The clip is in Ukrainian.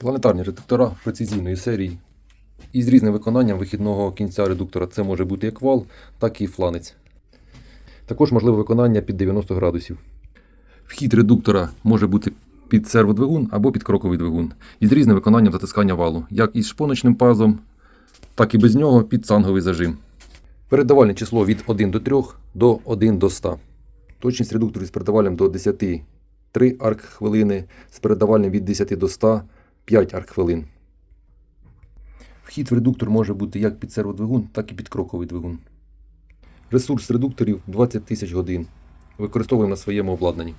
Планетарні редуктора прецизійної серії із різним виконанням вихідного кінця редуктора. Це може бути як вал, так і фланець. Також можливе виконання під 90 градусів. Вхід редуктора може бути під серводвигун або під кроковий двигун із різним виконанням затискання валу, як із шпоночним пазом, так і без нього під цанговий зажим. Передавальне число від 1 до 3 до 1 до 100. Точність редукторів з передавальним до 10 3 арк хвилини, з передавальним від 10 до 100 5 аркхвилин. Вхід в редуктор може бути як під серводвигун, так і під кроковий двигун. Ресурс редукторів 20 тисяч годин. Використовуємо на своєму обладнанні.